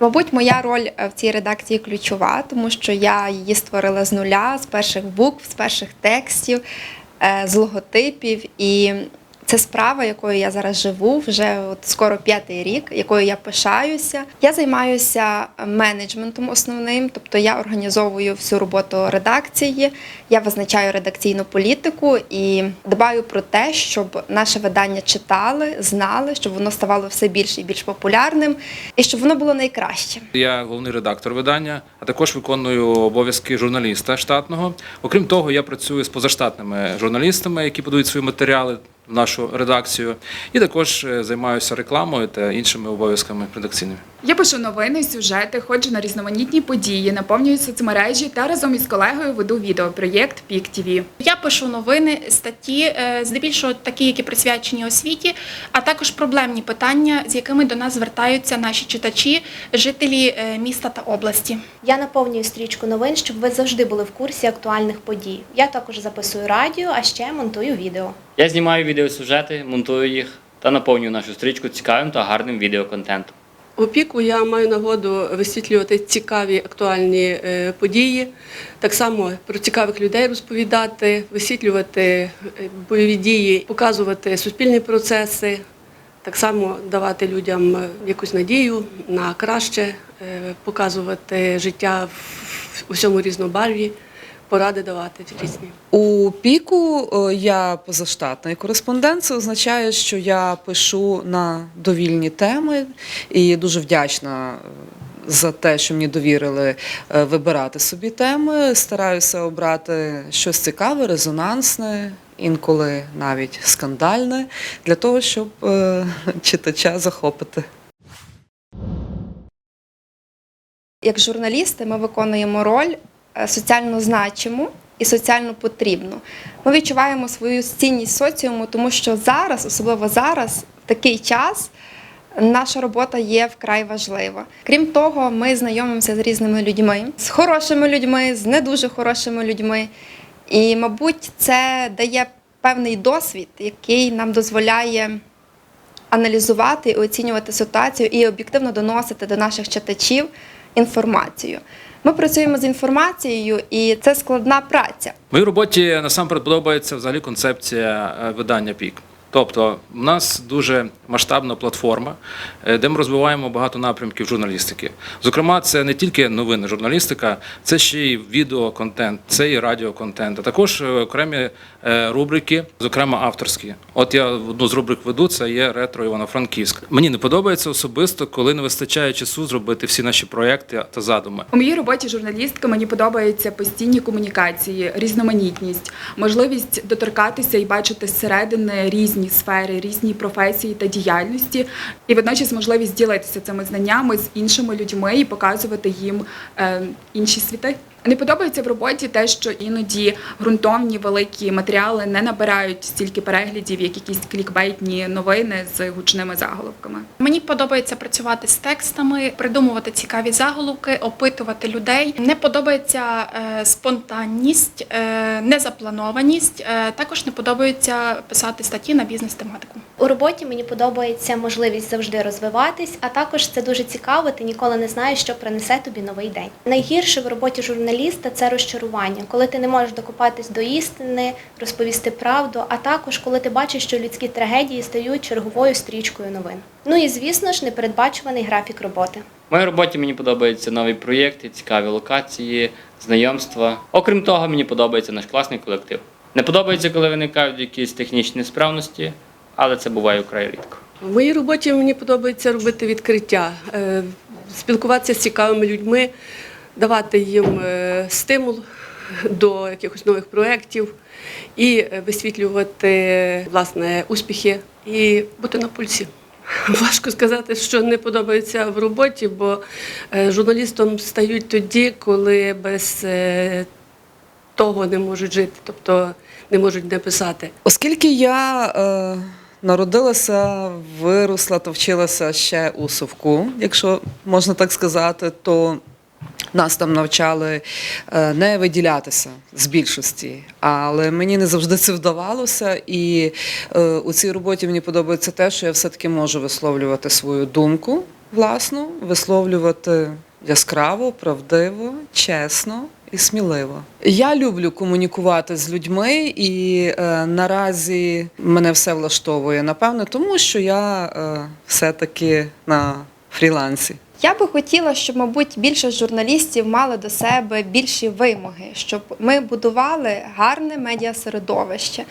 Мабуть, моя роль е, в цій редакції ключова, тому що я її створила з нуля, з перших букв, з перших текстів, е, з логотипів. І це справа, якою я зараз живу, вже от скоро п'ятий рік, якою я пишаюся. Я займаюся менеджментом основним, тобто я організовую всю роботу редакції, я визначаю редакційну політику і дбаю про те, щоб наше видання читали, знали, щоб воно ставало все більш і більш популярним, і щоб воно було найкраще. Я головний редактор видання, а також виконую обов'язки журналіста штатного. Окрім того, я працюю з позаштатними журналістами, які подають свої матеріали нашу редакцію, і також е, займаюся рекламою та іншими обов'язками редакційними. Я пишу новини, сюжети, ходжу на різноманітні події, наповнюю соцмережі та разом із колегою веду відеопроєкт Пік ТІВІ. Я пишу новини, статті, е, здебільшого такі, які присвячені освіті, а також проблемні питання, з якими до нас звертаються наші читачі, жителі е, міста та області. Я наповнюю стрічку новин, щоб ви завжди були в курсі актуальних подій. Я також записую радіо, а ще монтую відео. Я знімаю відеосюжети, монтую їх та наповнюю нашу стрічку цікавим та гарним відеоконтентом. Опіку я маю нагоду висвітлювати цікаві актуальні е, події, так само про цікавих людей розповідати, висвітлювати е, бойові дії, показувати суспільні процеси, так само давати людям е, якусь надію на краще, показувати життя в усьому різнобарві, поради давати різні. У піку е, я позаштатний кореспондент. Це означає, що я пишу на довільні теми і дуже вдячна е, за те, що мені довірили е, вибирати собі теми. Стараюся обрати щось цікаве, резонансне. Інколи навіть скандальне для того, щоб е, читача захопити. Як журналісти ми виконуємо роль соціально значиму і соціально потрібну. Ми відчуваємо свою цінність соціуму, тому що зараз, особливо зараз, в такий час, наша робота є вкрай важлива. Крім того, ми знайомимося з різними людьми, з хорошими людьми, з не дуже хорошими людьми. І, мабуть, це дає певний досвід, який нам дозволяє аналізувати і оцінювати ситуацію і об'єктивно доносити до наших читачів інформацію. Ми працюємо з інформацією, і це складна праця. Моїй роботі насамперед подобається взагалі концепція е, видання пік. Тобто, в нас дуже масштабна платформа, е, де ми розвиваємо багато напрямків журналістики. Зокрема, це не тільки новини журналістика, це ще й відеоконтент, це і радіоконтент, а також е, окремі рубрики, зокрема авторські. От я одну з рубрик веду, це є ретро Івано-Франківськ. Мені не подобається особисто, коли не вистачає часу зробити всі наші проекти та задуми. У моїй роботі журналістка мені подобаються постійні комунікації, різноманітність, можливість доторкатися і бачити зсередини різні сфери, різні професії та діяльності, і водночас можливість ділитися цими знаннями з іншими людьми і показувати їм е, інші світи. Не подобається в роботі те, що іноді ґрунтовні великі матеріали не набирають стільки переглядів, як якісь клікбейтні новини з гучними заголовками. Мені подобається працювати з текстами, придумувати цікаві заголовки, опитувати людей. Не подобається е, спонтанність, е, незапланованість. Е, також не подобається писати статті на бізнес-тематику. У роботі мені подобається можливість завжди розвиватись, а також це дуже цікаво. Ти ніколи не знаєш, що принесе тобі новий день. Найгірше в роботі журналіста це розчарування, коли ти не можеш докопатись до істини, розповісти правду, а також коли ти бачиш, що людські трагедії стають черговою стрічкою новин. Ну і звісно ж, непередбачуваний графік роботи. В моїй роботі мені подобаються нові проєкти, цікаві локації, знайомства. Окрім того, мені подобається наш класний колектив. Не подобається, коли виникають якісь технічні несправності, але це буває вкрай рідко. В моїй роботі мені подобається робити відкриття, е, спілкуватися з цікавими людьми, давати їм е, стимул до якихось нових проєктів і е, висвітлювати власне успіхи і бути на пульсі. Важко сказати, що не подобається в роботі, бо журналістом стають тоді, коли без того не можуть жити, тобто не можуть не писати. Оскільки я е, народилася, виросла та вчилася ще у Совку, якщо можна так сказати, то нас там навчали е, не виділятися з більшості, але мені не завжди це вдавалося. І е, у цій роботі мені подобається те, що я все-таки можу висловлювати свою думку власну, висловлювати яскраво, правдиво, чесно і сміливо. Я люблю комунікувати з людьми, і е, наразі мене все влаштовує. Напевно, тому що я е, все-таки на фрілансі. Я би хотіла, щоб, мабуть, більше журналістів мали до себе більші вимоги, щоб ми будували гарне медіасередовище.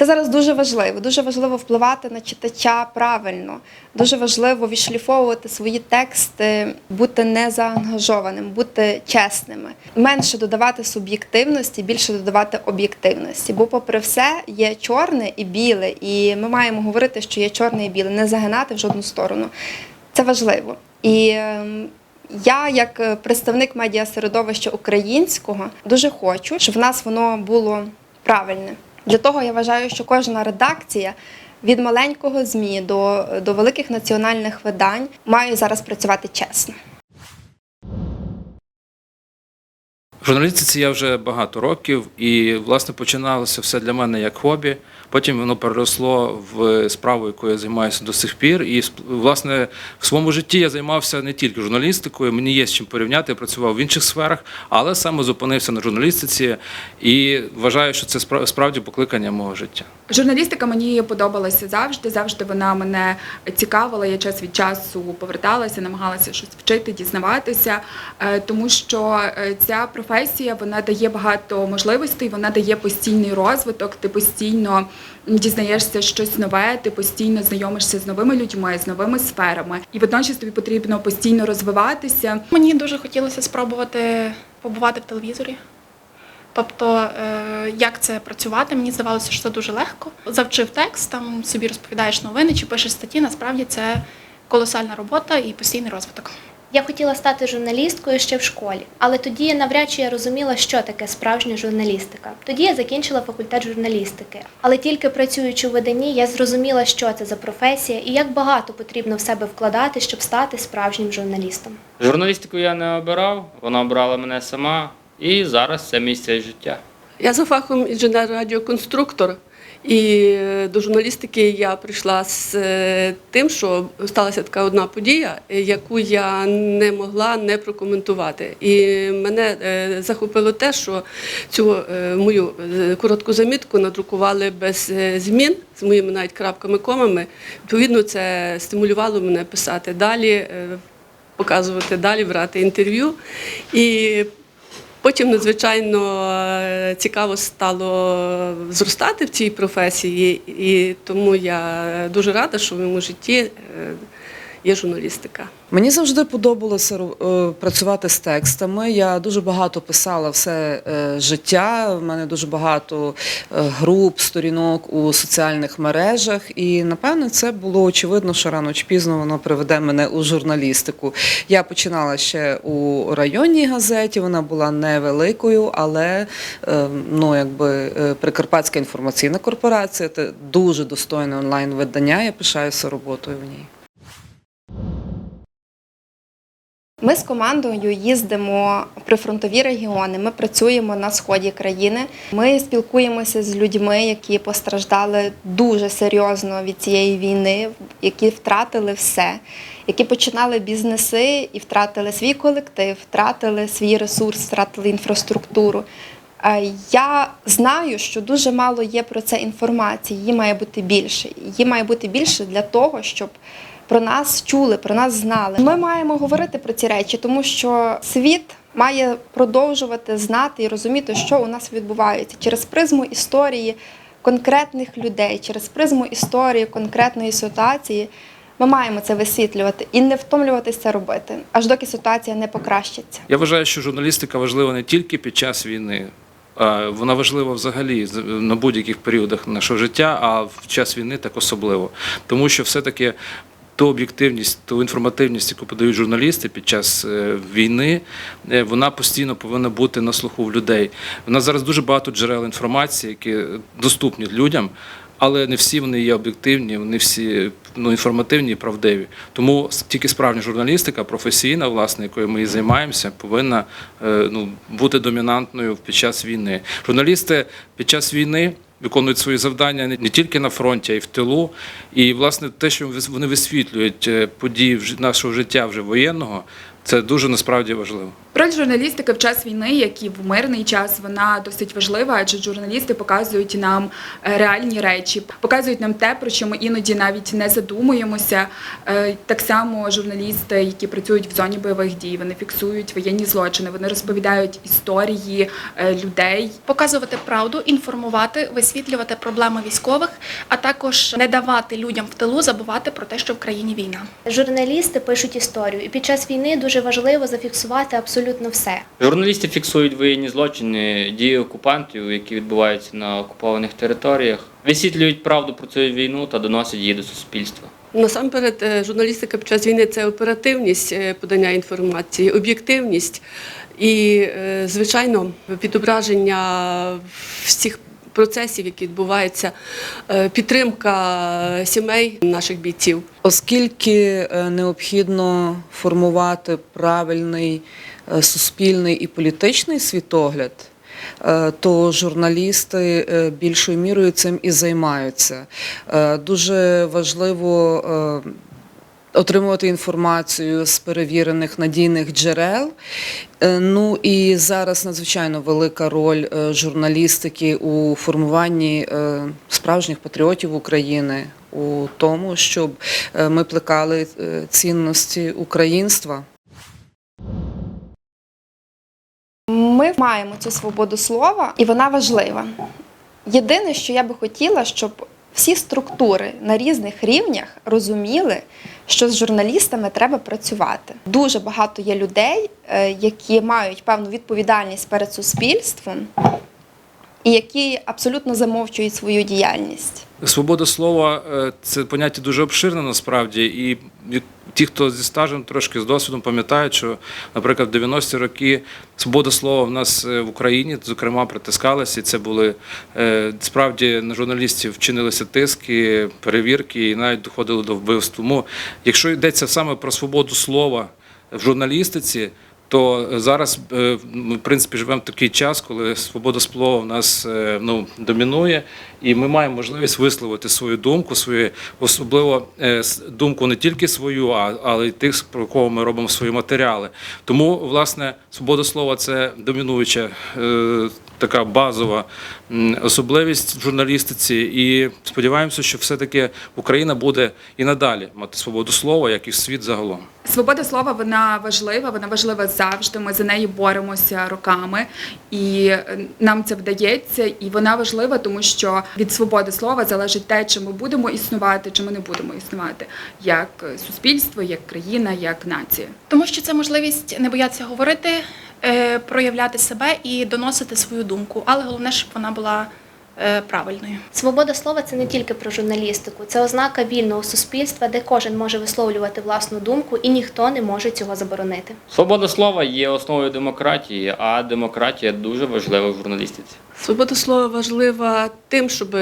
Це зараз дуже важливо. Дуже важливо впливати на читача правильно. Дуже важливо відшліфовувати свої тексти, бути незаангажованим, бути чесними, менше додавати суб'єктивності, більше додавати об'єктивності. Бо, попри все, є чорне і біле, і ми маємо говорити, що є чорне і біле, не загинати в жодну сторону. Це важливо. І ем, я, як е, представник медіасередовища українського, дуже хочу, щоб в нас воно було правильне. Для того я вважаю, що кожна редакція від маленького ЗМІ до, до великих національних видань має зараз працювати чесно. В журналістиці я вже багато років, і власне починалося все для мене як хобі. Потім воно переросло в справу, якою я займаюся до сих пір. І власне в своєму житті я займався не тільки журналістикою, мені є з чим порівняти. Я працював в інших сферах, але саме зупинився на журналістиці і вважаю, що це спра- справді покликання мого життя. Журналістика мені подобалася завжди. Завжди вона мене цікавила. Я час від часу поверталася, намагалася щось вчити, дізнаватися, е, тому що е, ця професія вона дає багато можливостей, вона дає постійний розвиток. Ти постійно дізнаєшся щось нове, ти постійно знайомишся з новими людьми, з новими сферами, і водночас тобі потрібно постійно розвиватися. Мені дуже хотілося спробувати побувати в телевізорі. Тобто, е, як це працювати, мені здавалося, що це дуже легко. Завчив текст, там собі розповідаєш новини чи пишеш статті. Насправді це колосальна робота і постійний розвиток. Я хотіла стати журналісткою ще в школі, але тоді я навряд чи я розуміла, що таке справжня журналістика. Тоді я закінчила факультет журналістики. Але тільки працюючи у виданні, я зрозуміла, що це за професія і як багато потрібно в себе вкладати, щоб стати справжнім журналістом. Журналістику я не обирав, вона обрала мене сама, і зараз це місце життя. Я за фахом інженер-радіоконструктор. І до журналістики я прийшла з е, тим, що сталася така одна подія, е, яку я не могла не прокоментувати. І мене е, захопило те, що цю мою коротку замітку надрукували без змін, з моїми навіть крапками, комами. Відповідно, це стимулювало мене писати далі, показувати далі, брати інтерв'ю. І Потім надзвичайно е, цікаво стало зростати в цій професії, і тому я дуже рада, що в моєму житті е, є журналістика. Мені завжди подобалося е, працювати з текстами. Я дуже багато писала все е, життя. У мене дуже багато е, груп, сторінок у соціальних мережах. І напевно це було очевидно, що рано чи пізно воно приведе мене у журналістику. Я починала ще у районній газеті. Вона була невеликою, але ну якби Прикарпатська інформаційна корпорація це дуже достойне онлайн видання. Я пишаюся роботою в ній. Ми з командою їздимо в прифронтові регіони. Ми працюємо на сході країни. Ми спілкуємося з людьми, які постраждали дуже серйозно від цієї війни, які втратили все, які починали бізнеси і втратили свій колектив, втратили свій ресурс, втратили інфраструктуру. Е, Я знаю, що дуже мало є про це інформації. Її має бути більше. Її має бути більше для того, щоб про нас чули, про нас знали. Ми маємо говорити про ці речі, тому що світ має продовжувати знати і розуміти, що у нас відбувається через призму історії конкретних людей, через призму історії конкретної ситуації. Ми маємо це висвітлювати і не втомлюватися робити, аж доки ситуація не покращиться. Я вважаю, що журналістика важлива не тільки під час війни. Вона важлива взагалі на будь-яких періодах нашого життя, а в час війни так особливо. Тому що все-таки ту об'єктивність, ту інформативність, яку подають журналісти під час е, війни, е, вона постійно повинна бути на слуху в людей. У нас зараз дуже багато джерел інформації, які доступні людям. Але не всі вони є об'єктивні, вони всі ну, інформативні і правдиві. Тому тільки справжня журналістика, професійна, власне, якою ми і займаємося, повинна е, ну, бути домінантною під час війни. Журналісти під час війни виконують свої завдання не тільки на фронті, а й в тилу. І власне те, що вони висвітлюють е, події нашого життя вже воєнного, це дуже насправді важливо. Роль журналістики в час війни, як і в мирний час, вона досить важлива, адже журналісти показують нам е, реальні речі, показують нам те, про що ми іноді навіть не задумуємося. Е, Так само журналісти, які працюють в зоні бойових дій, вони фіксують воєнні злочини, вони розповідають історії е, людей. Показувати правду, інформувати, висвітлювати проблеми військових, а також не давати людям в тилу забувати про те, що в країні війна. Журналісти пишуть історію, і під час війни дуже важливо зафіксувати абсолютно все. Журналісти фіксують воєнні злочини, дії окупантів, які відбуваються на окупованих територіях, висвітлюють правду про цю війну та доносять її до суспільства. Насамперед, е, журналістика під час війни це оперативність е, подання інформації, об'єктивність і, е, звичайно, відображення всіх процесів, які відбуваються, е, підтримка сімей наших бійців. Оскільки е, необхідно формувати правильний е, суспільний і політичний світогляд, е, то журналісти е, більшою мірою цим і займаються. Е, Дуже важливо е, отримувати інформацію з перевірених надійних джерел. Е, Ну і зараз надзвичайно велика роль е, журналістики у формуванні е, справжніх патріотів України, у тому, щоб ми плекали цінності українства. Ми маємо цю свободу слова, і вона важлива. Єдине, що я би хотіла, щоб всі структури на різних рівнях розуміли, що з журналістами треба працювати. Дуже багато є людей, е, які мають певну відповідальність перед суспільством і які абсолютно замовчують свою діяльність. Свобода слова е, це поняття дуже обширне насправді, і ті, хто зі стажем трошки з досвідом пам'ятають, що, наприклад, в 90-ті роки свобода слова в нас е, в Україні, зокрема, притискалася, і це були е, справді на журналістів вчинилися тиски, перевірки і навіть доходили до вбивств. Тому, якщо йдеться саме про свободу слова в журналістиці. То зараз е, ми в принципі живемо в такий час, коли свобода слова в нас е, ну домінує, і ми маємо можливість висловити свою думку, свою особливо е, думку не тільки свою, але й тих, про кого ми робимо свої матеріали. Тому, власне, свобода слова це домінуюча е, така базова особливість в журналістиці. І сподіваємося, що все-таки Україна буде і надалі мати свободу слова, як і світ загалом. Свобода слова вона важлива, вона важлива завжди. Ми за неї боремося роками, і е, нам це вдається. І вона важлива, тому що від свободи слова залежить те, чи ми будемо існувати, чи ми не будемо існувати, як е, суспільство, як країна, як нація. Тому що це можливість не боятися говорити, проявляти себе і доносити свою думку, але головне, щоб вона була е, правильною. Свобода слова це не тільки про журналістику, це ознака вільного суспільства, де кожен може висловлювати власну думку і ніхто не може цього заборонити. Свобода слова є основою демократії, а демократія дуже важлива в журналістиці. Свобода слова важлива тим, щоб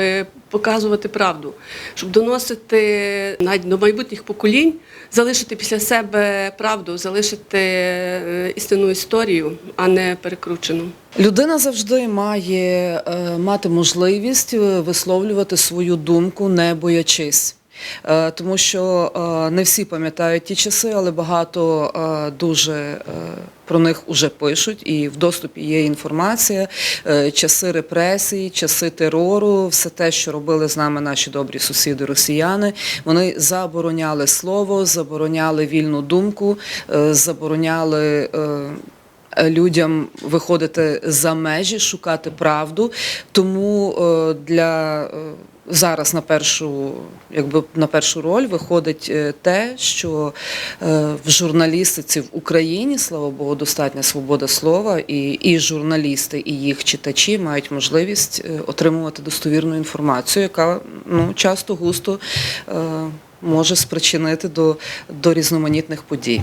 показувати правду, щоб доносити навіть до майбутніх поколінь, залишити після себе правду, залишити е, істинну історію, а не перекручену. Людина завжди має е, мати можливість е, висловлювати свою думку, не боячись. Е, Тому що е, не всі пам'ятають ті часи, але багато е, дуже про них вже пишуть, і в доступі є інформація, часи репресій, часи терору, все те, що робили з нами наші добрі сусіди росіяни. Вони забороняли слово, забороняли вільну думку, забороняли. людям виходити за межі, шукати правду. Тому для зараз на першу, якби на першу роль виходить е, те, що е, в журналістиці в Україні, слава Богу, достатня свобода слова, і, і журналісти, і їх читачі мають можливість е, отримувати достовірну інформацію, яка ну часто густо може спричинити до, до різноманітних подій.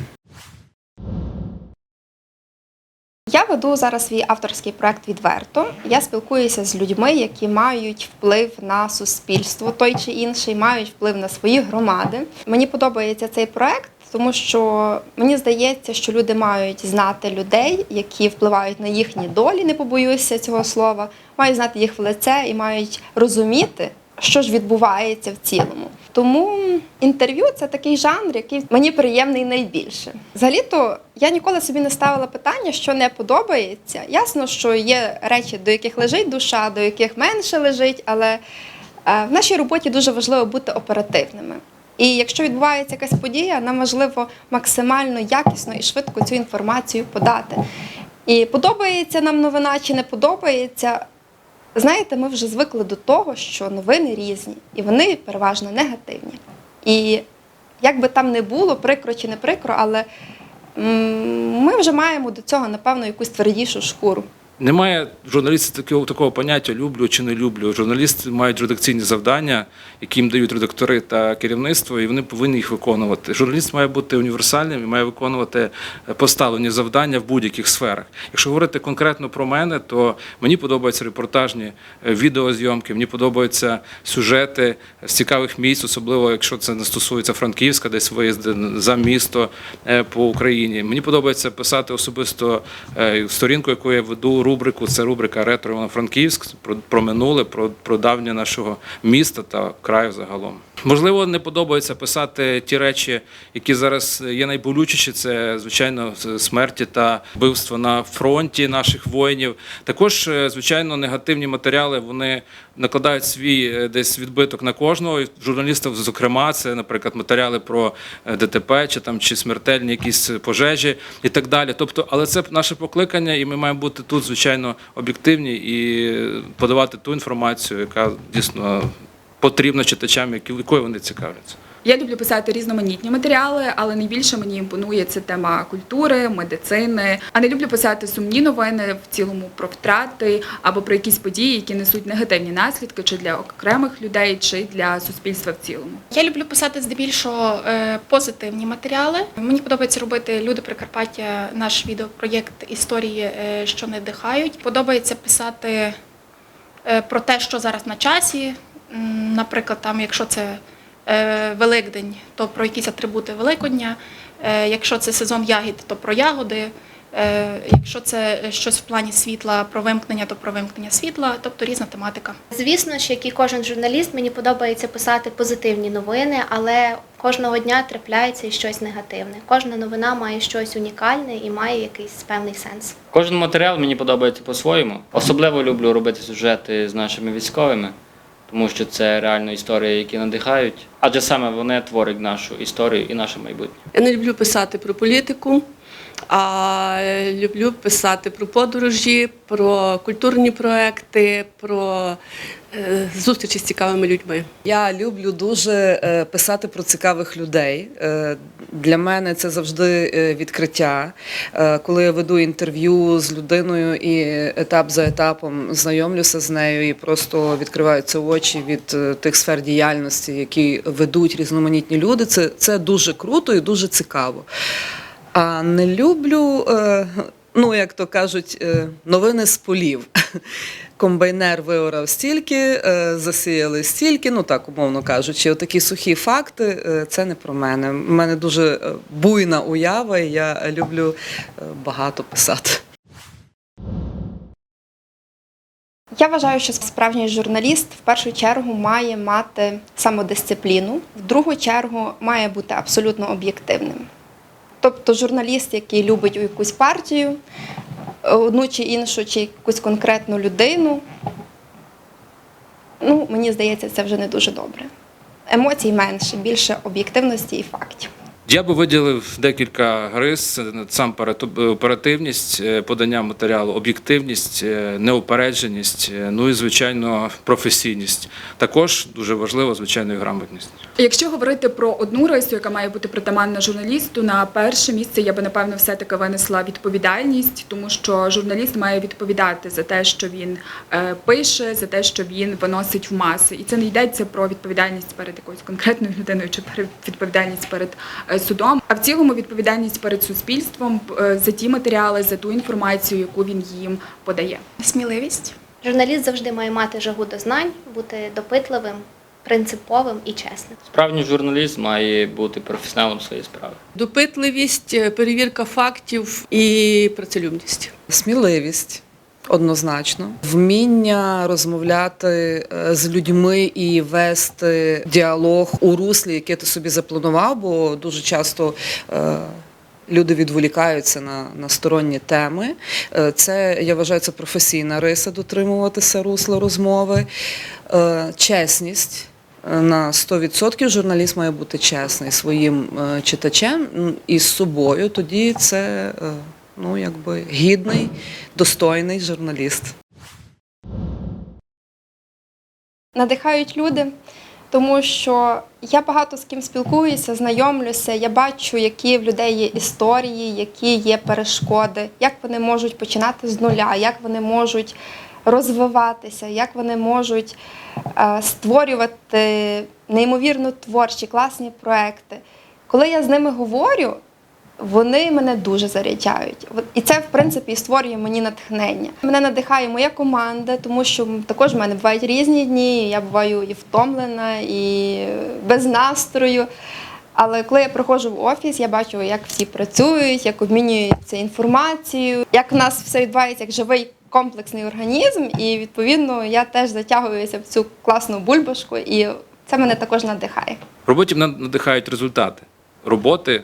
Я веду зараз свій авторський проект відверто. Я спілкуюся з людьми, які мають вплив на суспільство, той чи інший, мають вплив на свої громади. Мені подобається цей проект, тому що мені здається, що люди мають знати людей, які впливають на їхні долі, не побоюся цього слова, мають знати їх в лице і мають розуміти, що ж відбувається в цілому. Тому інтерв'ю це такий жанр, який мені приємний найбільше. Взагалі-то я ніколи собі не ставила питання, що не подобається. Ясно, що є речі, до яких лежить душа, до яких менше лежить, але е, в нашій роботі дуже важливо бути оперативними. І якщо відбувається якась подія, нам важливо максимально якісно і швидко цю інформацію подати. І подобається нам новина чи не подобається. Знаєте, ми вже звикли до того, що новини різні, і вони переважно негативні. І як би там не було, прикро чи не прикро, але ми вже маємо до цього, напевно, якусь твердішу шкуру. Немає журналістів такого, такого поняття люблю чи не люблю. Журналісти мають редакційні завдання, які їм дають редактори та керівництво, і вони повинні їх виконувати. Журналіст має бути універсальним і має виконувати е, поставлені завдання в будь-яких сферах. Якщо говорити конкретно про мене, то мені подобаються репортажні е, відеозйомки, мені подобаються сюжети з цікавих місць, особливо якщо це не стосується Франківська, десь виїзди за місто е, по Україні. Мені подобається писати особисто сторінку, яку я веду рубрику. Це рубрика Ретро Івано-Франківськ про, про минуле, про, про давнє нашого міста та краю загалом. Можливо, не подобається писати ті речі, які зараз є найболючіші. Це звичайно смерті та вбивства на фронті наших воїнів. Також, е, звичайно, негативні матеріали вони накладають свій е, десь відбиток на кожного. І Журналістів, зокрема, це, наприклад, матеріали про е, ДТП чи там чи смертельні якісь пожежі і так далі. Тобто, але це наше покликання, і ми маємо бути тут, звичайно, об'єктивні і подавати ту інформацію, яка дійсно потрібна читачам, які- якою вони цікавляться. Я люблю писати різноманітні матеріали, але найбільше мені імпонує це тема культури, медицини. А не люблю писати сумні новини в цілому про втрати або про якісь події, які несуть негативні наслідки чи для окремих людей, чи для суспільства в цілому. Я люблю писати здебільшого е, позитивні матеріали. Мені подобається робити люди Прикарпаття, наш відеопроєкт історії, е, що не дихають. Подобається писати е, про те, що зараз на часі. Наприклад, там, якщо це е, Великдень, то про якісь атрибути Великодня. Е, Якщо це сезон ягід, то про ягоди. Е, Якщо це щось в плані світла, про вимкнення, то про вимкнення світла, тобто різна тематика. Звісно ж, як і кожен журналіст, мені подобається писати позитивні новини, але кожного дня трапляється і щось негативне. Кожна новина має щось унікальне і має якийсь певний сенс. Кожен матеріал мені подобається по-своєму. Особливо люблю робити сюжети з нашими військовими, тому що це реально історії, які надихають. Адже саме вони творять нашу історію і наше майбутнє. Я не люблю писати про політику, а люблю писати про подорожі, про культурні проекти, про зустрічі з цікавими людьми. Я люблю дуже е, писати про цікавих людей. Е, Для мене це завжди е, відкриття. Е, Коли я веду інтерв'ю з людиною і етап за етапом знайомлюся з нею і просто відкриваються очі від е, тих сфер діяльності, які ведуть різноманітні люди. Це, це дуже круто і дуже цікаво. А не люблю, е, ну як то кажуть, е, новини з полів. Комбайнер виорав стільки, е, засіяли стільки, ну так умовно кажучи, отакі сухі факти е, це не про мене. У мене дуже буйна уява, і я люблю багато писати. Я вважаю, що справжній журналіст в першу чергу має мати самодисципліну, в другу чергу має бути абсолютно об'єктивним. Тобто журналіст, який любить якусь партію, одну чи іншу, чи якусь конкретну людину, ну, мені здається, це вже не дуже добре. Емоцій менше, більше об'єктивності і фактів. Я би виділив декілька рис: насамперед оперативність е, подання матеріалу, об'єктивність, е, неупередженість, е, ну і звичайно професійність. Також дуже важливо, звичайно, і грамотність. Якщо говорити про одну рису, яка має бути притаманна журналісту, на перше місце я би напевно все-таки винесла відповідальність, тому що журналіст має відповідати за те, що він пише, за те, що він виносить в маси. І це не йдеться про відповідальність перед якоюсь конкретною людиною чи відповідальність перед судом, а в цілому відповідальність перед суспільством е, за ті матеріали, за ту інформацію, яку він їм подає. Сміливість. Журналіст завжди має мати жагу до знань, бути допитливим принциповим і чесним. Справжній журналіст має бути професіоналом своєї справи. Допитливість, е, перевірка фактів і працелюбність. Сміливість. Однозначно, вміння розмовляти е, з людьми і вести діалог у руслі, яке ти собі запланував, бо дуже часто е, люди відволікаються на, на сторонні теми. Е, Це я вважаю, це професійна риса дотримуватися русла розмови, чесність. На 100% журналіст має бути чесний своїм читачем і з собою. Тоді це ну, якби гідний, достойний журналіст. надихають люди, тому що я багато з ким спілкуюся, знайомлюся, я бачу, які в людей є історії, які є перешкоди, як вони можуть починати з нуля, як вони можуть розвиватися, як вони можуть е, створювати неймовірно творчі, класні проекти. Коли я з ними говорю, вони мене дуже заряджають. І це, в принципі, створює мені натхнення. Мене надихає моя команда, тому що також в мене бувають різні дні. Я буваю і втомлена, і без настрою. Але коли я приходжу в офіс, я бачу, як всі працюють, як обмінюються інформацією, як в нас все відбувається як живий комплексний організм. І відповідно я теж затягуюся в цю класну бульбашку, і це мене також надихає. В роботі мене надихають результати роботи, е,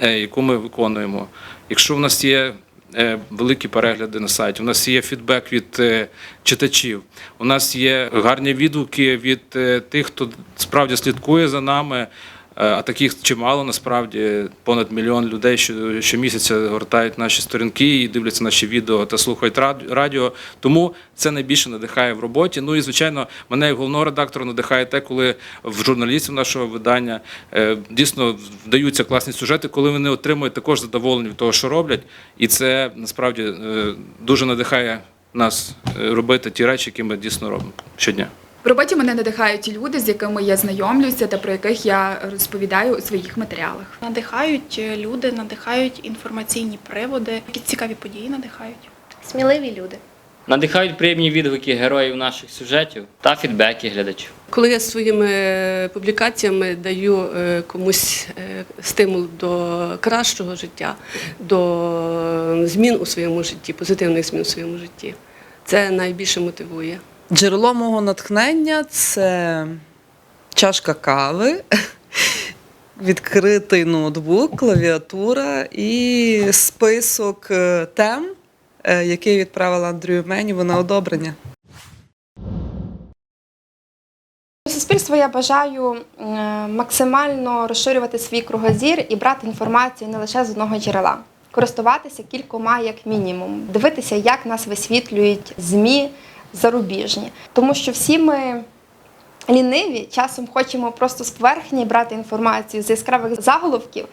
яку ми виконуємо. Якщо в нас є е, великі перегляди на сайті, у нас є фідбек від е, читачів, у нас є гарні відгуки від е, тих, хто справді слідкує за нами. Е, А таких чимало насправді понад мільйон людей що- щомісяця гортають наші сторінки і дивляться наші відео та слухають рад- радіо. Тому це найбільше надихає в роботі. Ну і звичайно, мене як головного редактора надихає те, коли в журналістів нашого видання е, дійсно вдаються класні сюжети, коли вони отримують також задоволення від того, що роблять. І це насправді е, дуже надихає нас робити ті речі, які ми дійсно робимо щодня. В роботі мене надихають ті люди, з якими я знайомлюся та про яких я розповідаю у своїх матеріалах. Надихають е, люди, надихають інформаційні приводи, які цікаві події надихають. Сміливі люди. Надихають приємні відгуки героїв наших сюжетів та фідбеки глядачів. Коли я своїми е, публікаціями даю е, комусь стимул до кращого життя, до змін у своєму житті, позитивних змін у своєму житті, це найбільше мотивує. Джерело мого натхнення це чашка кави, відкритий ноутбук, клавіатура і список е, тем, е, який відправила Андрію Менєву на одобрення. Суспільству я бажаю максимально розширювати свій кругозір і брати інформацію не лише з одного джерела, користуватися кількома як мінімум, дивитися, як нас висвітлюють ЗМІ зарубіжні. Тому що всі ми ліниві, часом хочемо просто з поверхні брати інформацію з яскравих заголовків,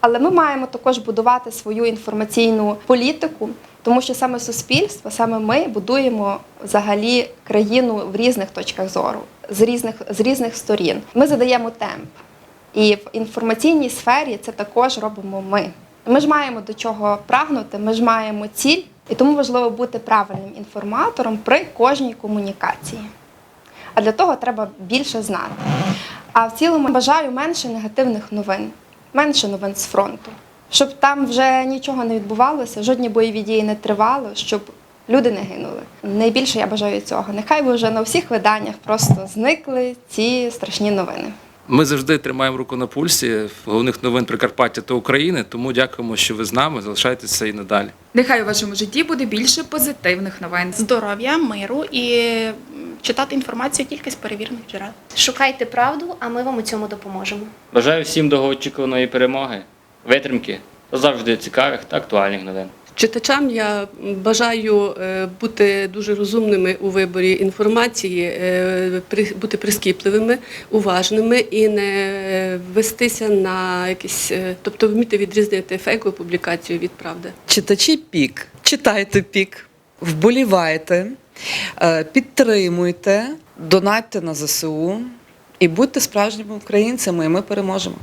але ми маємо також будувати свою інформаційну політику, тому що саме суспільство, саме ми будуємо взагалі країну в різних точках зору, з різних, з різних сторін. Ми задаємо темп. І в інформаційній сфері це також робимо ми. Ми ж маємо до чого прагнути, ми ж маємо ціль, і тому важливо бути правильним інформатором при кожній комунікації. А для того треба більше знати. А в цілому бажаю менше негативних новин, менше новин з фронту, щоб там вже нічого не відбувалося, жодні бойові дії не тривали, щоб люди не гинули. Найбільше я бажаю цього. Нехай би вже на всіх виданнях просто зникли ці страшні новини. Ми завжди тримаємо руку на пульсі головних новин Прикарпаття та України. Тому дякуємо, що ви з нами. Залишайтеся і надалі. Нехай у вашому житті буде більше позитивних новин. Здоров'я, миру і читати інформацію тільки з перевірених джерел. Шукайте правду, а ми вам у цьому допоможемо. Бажаю всім довгоочікуваної перемоги, витримки та завжди цікавих та актуальних новин. Читачам. Я бажаю е, бути дуже розумними у виборі інформації, е, бути прискіпливими, уважними і не е, вестися на якісь, тобто вміти відрізнити фейкову публікацію від правди. Читачі пік, читайте пік, вболівайте, підтримуйте, донатьте на ЗСУ. І будьте справжніми українцями, і ми переможемо.